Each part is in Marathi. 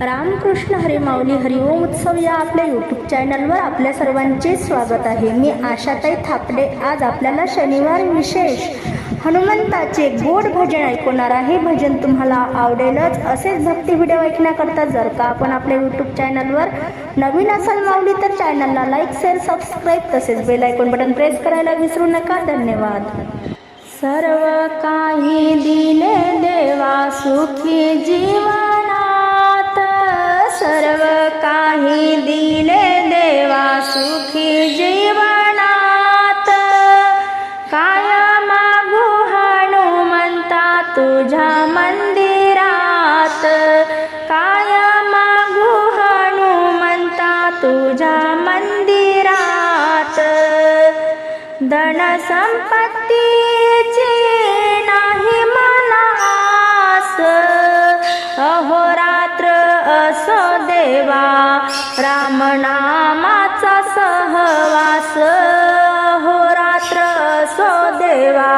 रामकृष्ण हरी हरिओम उत्सव या आपल्या यूट्यूब चॅनलवर आपल्या सर्वांचे स्वागत आहे. मी आशाताई थापडे. आज आपल्याला शनिवार विशेष हनुमंताचे गोड भजन ऐकवणार आहे. भजन तुम्हाला आवडेलच. असेच भक्ती व्हिडिओ ऐकण्याकरता जर का आपण आपल्या यूट्यूब चॅनलवर नवीन असाल माऊली तर चॅनलला लाईक शेअर सबस्क्राईब तसेच बेल ऐकून बटन प्रेस करायला विसरू नका. धन्यवाद. सर्व काही दिले देवा सुखी जीवा नाही दिले देवा सुखी जीवनात. काय मागू हनुमंता तुझ्या मंदिरात? काय मागू हनुमंता तुझ्या मंदिरात? धन संपत्तीची नाही मनास. अहोरात्र असो देवा रामनामाचा सहवास. अहोरात्र सो देवा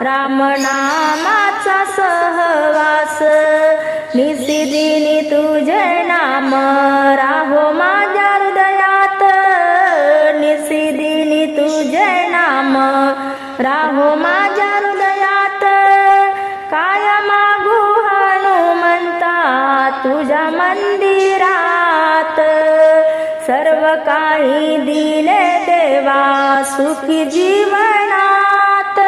रामनामाचा सहवास. निसिदिनी तुझे नाम राहो माझ्या हृदयात. निसिदिनी तुझे नाम राहो मंदिरात सर्व काही दिले देवा सुखी जीवनात.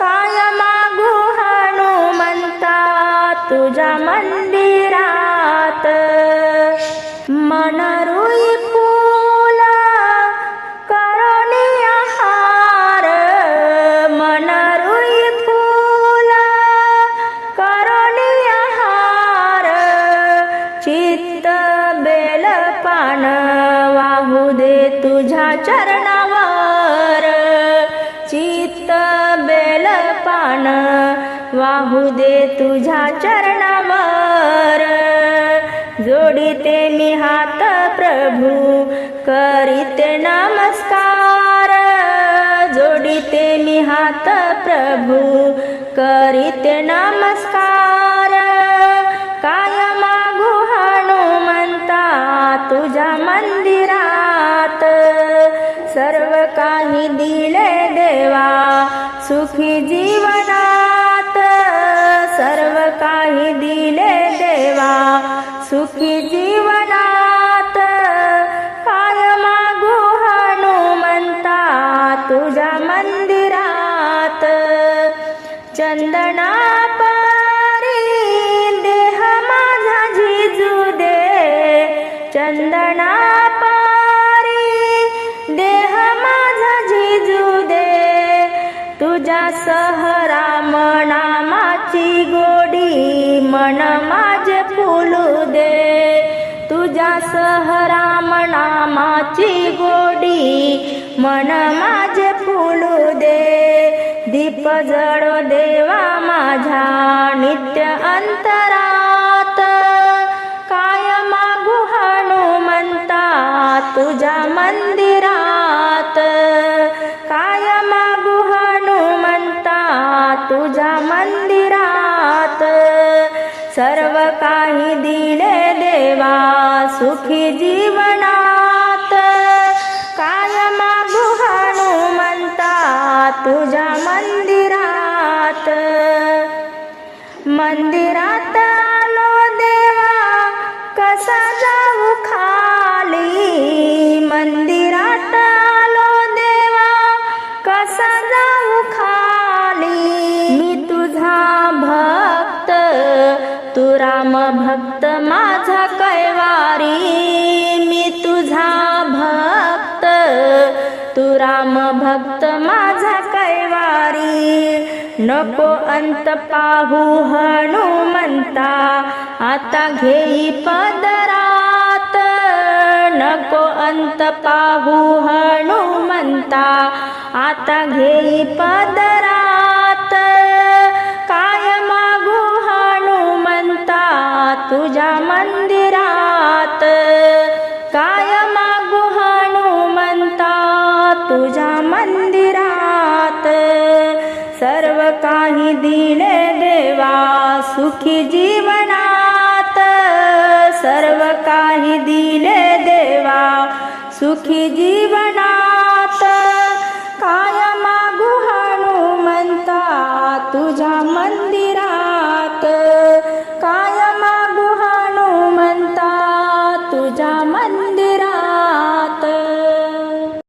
काय मागू हनुमंता तुझ्या मन चित्त बेल पान वाहू दे तुझ्या चरणावर. चित्त बेल पान वाहू दे तुझ्या चरणावर. जोडीते मी हात प्रभू करीते नमस्कार. जोडीते मी हात प्रभू करीते नमस्कार. सुखी जीवनात काय मागू हनुमंता तुझ्या मंदिरात चंदना पारी देह माझा झिजू दे. चंदना नामाची गोडी मन माझे फुलू दे. दीप जड देवा माझ्या नित्य अंतरात. काय मागू हनुमंता तुझ्या मंदिरात? काय मागू हनुमंता तुझ्या मंदिरात? सर्व काही दिले देवा सुखी जीवना कसा जाऊ खाली मंदिरात आलो देवा. कसा जाऊ खाली? मी तुझा भक्त तू राम भक्त माझा कैवारी. मी तुझा भक्त तू राम भक्त माझा कैवारी. नको अंत पाहू हनुमंता. आता घेई पदरात. नको अंत पाहू हनुमंता. आता घेई पदरात. काय मागू हनुमंता? तुझ्या मंदिरात. काय मागू हनुमंता? तुझ्या मंदिरात. काही दिन देवा सुखी जीवनात. सर्व काही दिन देवा सुखी जीवनात. काय मागू हनुमंता तुझ्या मंदिरात.